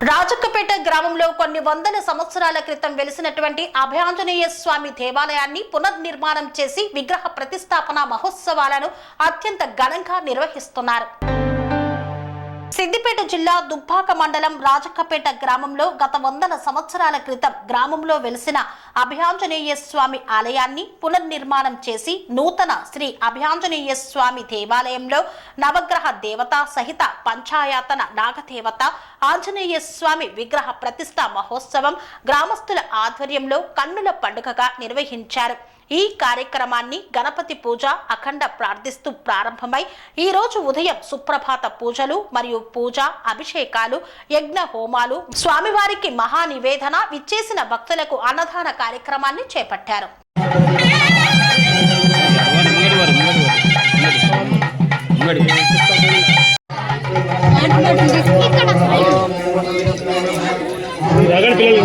రాజక్కపేట గ్రామంలో కొన్ని వందల సంవత్సరాల క్రితం వెలిసినటువంటి అభయాంజనేయ స్వామి దేవాలయాన్ని పునర్నిర్మాణం చేసి విగ్రహ ప్రతిష్టాపన మహోత్సవాలను అత్యంత ఘనంగా నిర్వహిస్తున్నారు. సిద్దిపేట జిల్లా దుబ్బాక మండలం రాజక్కపేట గ్రామంలో గత వందల సంవత్సరాల క్రితం గ్రామంలో వెలిసిన అభయాంజనేయ స్వామి ఆలయాన్ని పునర్నిర్మాణం చేసి నూతన శ్రీ అభయాంజనేయ స్వామి దేవాలయంలో నవగ్రహ దేవత సహిత పంచాయతన నాగదేవత ఆంజనేయ స్వామి విగ్రహ ప్రతిష్ట మహోత్సవం గ్రామస్తుల ఆధ్వర్యంలో కన్నుల పండుగగా నిర్వహించారు. ఈ కార్యక్రమాన్ని గణపతి పూజ అఖండ ప్రార్థిస్తూ ప్రారంభమై ఈ రోజు ఉదయం సుప్రభాత పూజలు మరియు పూజ అభిషేకాలు యజ్ఞ హోమాలు స్వామివారికి మహా నివేదన విచ్చేసిన భక్తులకు అన్నదాన కార్యక్రమాన్ని చేపట్టారు. పిల్లలు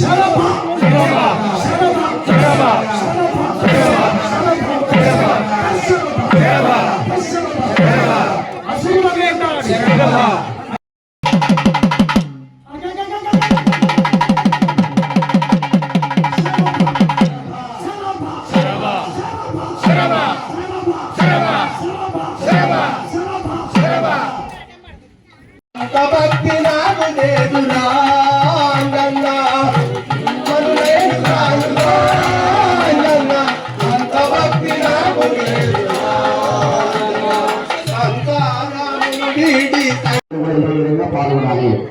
সারা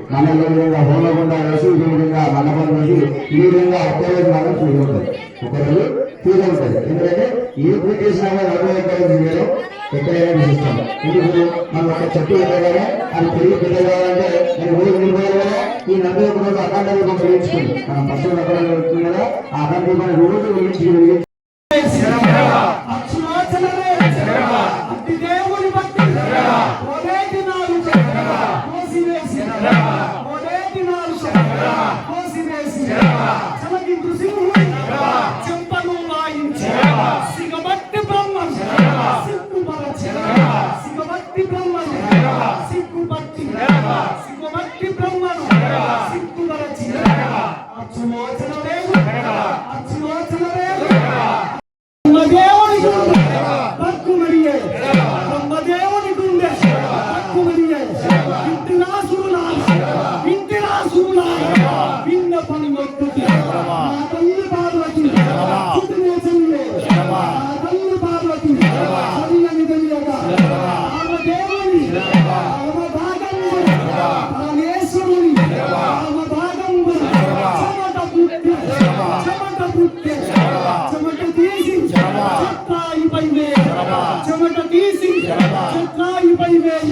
పాల్గొనాలి మన ఈ విధంగా హోమగుండ వేసి ఈ విధంగా మండపం వేసి ఈ విధంగా ఒక్కరోజు మనం చూసుకుంటుంది ఒకరోజు చూసుకుంటుంది ఎందుకంటే ఏ పూజ చేసినా కూడా రెండు ఒక్కరోజు చేయడం ఎక్కడైనా విశిస్తాం ఎందుకు? మనం ఒక చెట్టు పెట్టగానే అది పెరిగి పెట్టగాలంటే నేను రోజు నిలబడగా ఈ నలభై ఒక్క రోజు అఖండ రూపం వెలిగించుకుంది మనం పశువులు అక్కడ వెళ్తుంది కదా. ఆ అఖండ రూపాన్ని రోజు చెట్టాయిపై వేయ. చెమట తీసి చెట్టాయిపై వేయ.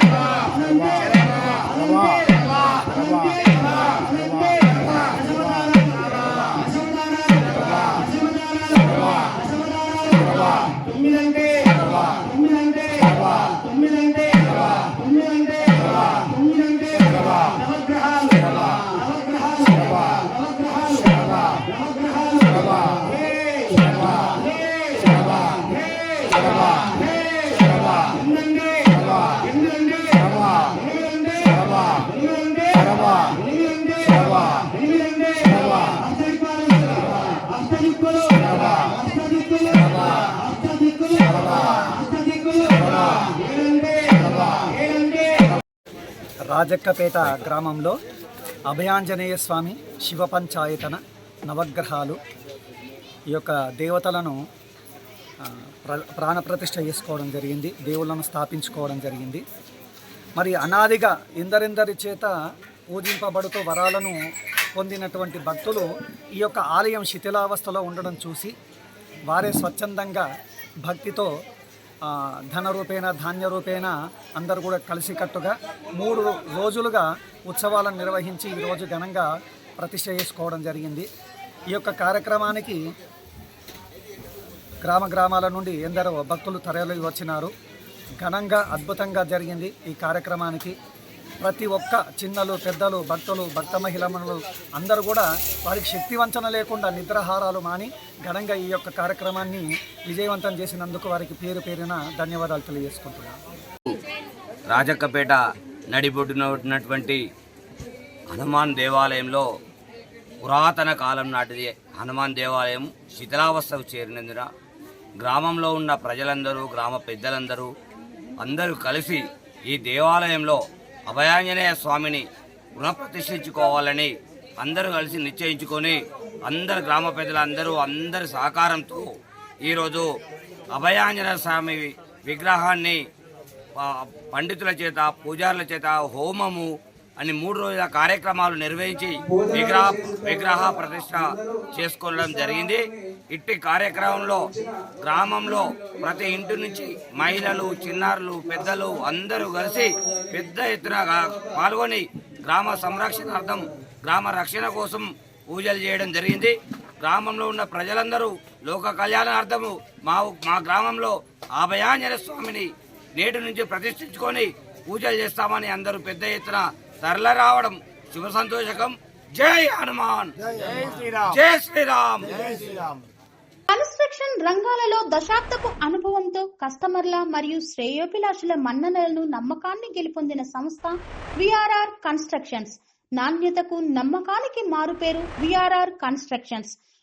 రాజక్కపేట గ్రామంలో అభయాంజనేయ స్వామి శివ పంచాయతన నవగ్రహాలు ఈ యొక్క దేవతలను ప్రాణప్రతిష్ట ప్ర ప్రాణప్రతిష్ఠ చేసుకోవడం జరిగింది దేవుళ్ళను స్థాపించుకోవడం జరిగింది. మరి అనాదిగా ఎందరెందరి చేత పూజింపబడుతూ వరాలను పొందినటువంటి భక్తులు ఈ యొక్క ఆలయం శిథిలావస్థలో ఉండడం చూసి వారే స్వచ్ఛందంగా భక్తితో ధనరూపేణ ధన రూపేణ ధాన్య రూపేణ అందరూ కూడా కలిసికట్టుగా మూడు రోజులుగా ఉత్సవాలను నిర్వహించి ఈరోజు ఘనంగా ప్రతిష్ట చేసుకోవడం జరిగింది. ఈ యొక్క కార్యక్రమానికి గ్రామ గ్రామాల నుండి ఎందరో భక్తులు తరలి వచ్చినారు ఘనంగా అద్భుతంగా జరిగింది ఈ కార్యక్రమానికి. ప్రతి ఒక్క చిన్నలు పెద్దలు భక్తులు భక్త మహిళలు అందరూ కూడా వారికి శక్తి వంచన లేకుండా నిద్రాహారాలు మాని ఘనంగా ఈ యొక్క కార్యక్రమాన్ని విజయవంతం చేసినందుకు వారికి పేరు పేరున ధన్యవాదాలు తెలియజేసుకుంటున్నాను. రాజక్కపేట నడిబొడ్డునటువంటి హనుమాన్ దేవాలయంలో పురాతన కాలం నాటిది హనుమాన్ దేవాలయం శిథిలావస్థకు చేరినందున గ్రామంలో ఉన్న ప్రజలందరూ గ్రామ పెద్దలందరూ అందరూ కలిసి ఈ దేవాలయంలో అభయాంజనేయ స్వామిని పునఃప్రతిష్ఠించుకోవాలని అందరూ కలిసి నిశ్చయించుకొని అందరు గ్రామ పెద్దలందరూ అందరి సహకారంతో ఈరోజు అభయాంజనేయ స్వామి విగ్రహాన్ని పండితుల చేత పూజారుల చేత హోమము అని మూడు రోజుల కార్యక్రమాలు నిర్వహించి విగ్రహ విగ్రహ ప్రతిష్ట చేసుకోవడం జరిగింది. ఇట్టి కార్యక్రమంలో గ్రామంలో ప్రతి ఇంటి నుంచి మహిళలు చిన్నారులు పెద్దలు అందరూ కలిసి పెద్ద ఎత్తున పాల్గొని గ్రామ సంరక్షణార్థం గ్రామ రక్షణ కోసం పూజలు చేయడం జరిగింది. గ్రామంలో ఉన్న ప్రజలందరూ లోక కళ్యాణార్థము మా మా గ్రామంలో ఆభయాంజన స్వామిని నేటి నుంచి ప్రతిష్ఠించుకొని పూజలు చేస్తామని అందరూ పెద్ద ఎత్తున తరల రావడం. శుభ సంతోషకం. జై హనుమాన్. జై శ్రీరామ్. కన్స్ట్రక్షన్ రంగాలలో దశాబ్దపు అనుభవంతో కస్టమర్ల మరియు శ్రేయోభిలాషుల మన్ననలను నమ్మకాన్ని గెలుపొందిన సంస్థ విఆర్ఆర్ కన్స్ట్రక్షన్స్. నాణ్యతకు నమ్మకానికి మారుపేరు VRR constructions.